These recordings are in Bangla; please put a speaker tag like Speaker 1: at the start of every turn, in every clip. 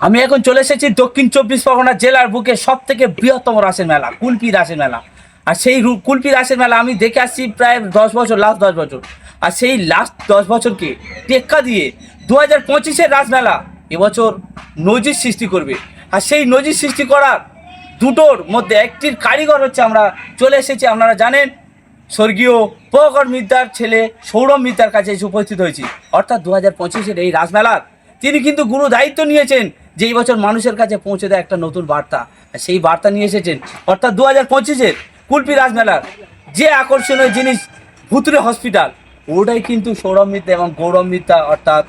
Speaker 1: আমি এখন চলে এসেছি দক্ষিণ চব্বিশ পরগনা জেলার বুকে সব থেকে বৃহত্তম রাসের মেলা, কুলপি রাসের মেলা। আর সেই কুলপি রাসের মেলা আমি দেখে আসছি প্রায় দশ বছর লাস্ট দশ বছর। আর সেই লাস্ট দশ বছরকে টেক্কা দিয়ে দু হাজার পঁচিশের রাসমেলা এবছর নজির সৃষ্টি করবে। আর সেই নজির সৃষ্টি করার দুটোর মধ্যে একটির কারিগর হচ্ছে আমরা চলে এসেছি। আপনারা জানেন, স্বর্গীয় প্রকর মিদ্যার ছেলে সৌরভ মিদ্যার কাছে এসে উপস্থিত হয়েছি। অর্থাৎ দু হাজার পঁচিশের এই রাজমেলার তিনি কিন্তু গুরু দায়িত্ব নিয়েছেন যে এই বছর মানুষের কাছে পৌঁছে দেয় একটা নতুন বার্তা, সেই বার্তা নিয়ে এসেছেন অর্থাৎ দু হাজার পঁচিশের কুলপি রাজমেলার যে আকর্ষণীয় জিনিস ভুতুরে হসপিটাল, ওটাই কিন্তু সৌরভ মিত্র এবং গৌরব মিত্রা অর্থাৎ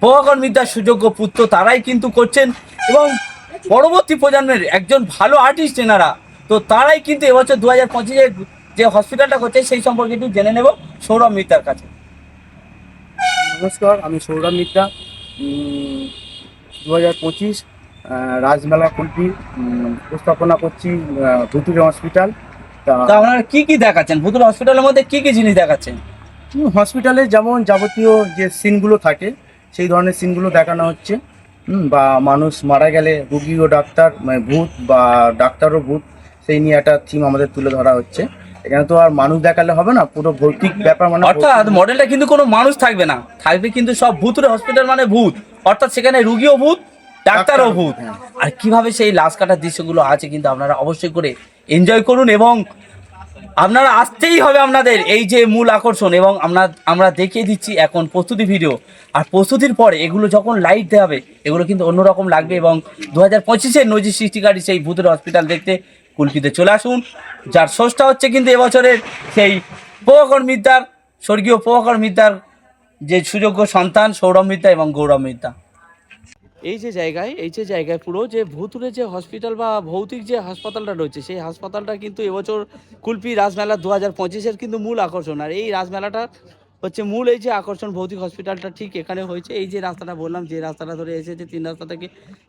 Speaker 1: প্রভাকর মিত্রার সুযোগ্য পুত্র তারাই কিন্তু করছেন এবং পরবর্তী প্রজন্মের একজন ভালো আর্টিস্ট এনারা, তো তারাই কিন্তু এবছর দু হাজার পঁচিশে যে হসপিটালটা করছে সেই সম্পর্কে একটু জেনে নেব সৌরভ মিত্রার কাছে।
Speaker 2: নমস্কার, আমি সৌরভ মিত্রা। দু হাজার পঁচিশ রাজমেলা কুলপি উপস্থাপনা করছি ভুতুরে হসপিটাল। তা
Speaker 1: আপনারা কি কি দেখাচ্ছেন? ভুতুর হসপিটালের মধ্যে কি কি জিনিস দেখাচ্ছেন?
Speaker 2: হসপিটালে যেমন যাবতীয় যে সিনগুলো থাকে সেই ধরনের সিনগুলো দেখানো হচ্ছে। বা মানুষ মারা গেলে রুগী ও ডাক্তার মানে ভূত বা ডাক্তার ও ভূত সেই নিয়ে একটা থিম আমাদের তুলে ধরা হচ্ছে। এখানে তো আর মানুষ দেখালে হবে না পুরো ভৌতিক ব্যাপার মানে
Speaker 1: অর্থাৎ মডেলটা কিন্তু কোনো মানুষ থাকবে না। থাকবে কিন্তু সব ভূতুরে হসপিটাল মানে ভূত। অর্থাৎ সেখানে রুগীও ভূত ডাক্তারও
Speaker 2: ডাক্তারও
Speaker 1: ভূত
Speaker 2: হ্যাঁ।
Speaker 1: আর কীভাবে সেই লাশ কাটার দৃশ্যগুলো আছে কিন্তু আপনারা অবশ্যই করে এনজয় করুন এবং আপনারা আসতেই হবে আপনাদের এই যে মূল আকর্ষণ এবং আমরা আমরা দেখিয়ে দিচ্ছি এখন প্রস্তুতি ভিডিও আর প্রস্তুতির পরে এগুলো যখন লাইট দেওয়া হবে এগুলো কিন্তু অন্যরকম লাগবে এবং দু হাজার পঁচিশের নজির সৃষ্টিকারী সেই ভূতের হসপিটাল দেখতে কুলপিতে চলে আসুন। যার সোর্সটা হচ্ছে কিন্তু এবছরের সেই প্রভাকর মিদ্যার স্বর্গীয় প্রভাকর মিদ্যার যে সুযোগ্য সন্তান সৌরভ মিদ্যা এবং গৌরব মিদ্যা এই যে জায়গায়, এই যে জায়গায় পুরো যে ভুতুরে যে হসপিটাল বা ভৌতিক যে হাসপাতালটা রয়েছে, সেই হাসপাতালটা কিন্তু এবছর কুলপি রাজমেলা দু হাজার পঁচিশের কিন্তু মূল আকর্ষণ। আর এই রাজমেলাটা হচ্ছে মূল এই যে আকর্ষণ ভৌতিক হসপিটালটা ঠিক এখানে হয়েছে। এই যে রাস্তাটা বললাম, যে রাস্তাটা ধরে এসেছে, তিন রাস্তা থেকে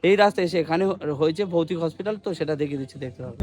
Speaker 1: এই রাস্তা এসে এখানে হয়েছে ভৌতিক হসপিটাল তো সেটা দেখে দিচ্ছি, দেখতে হবে।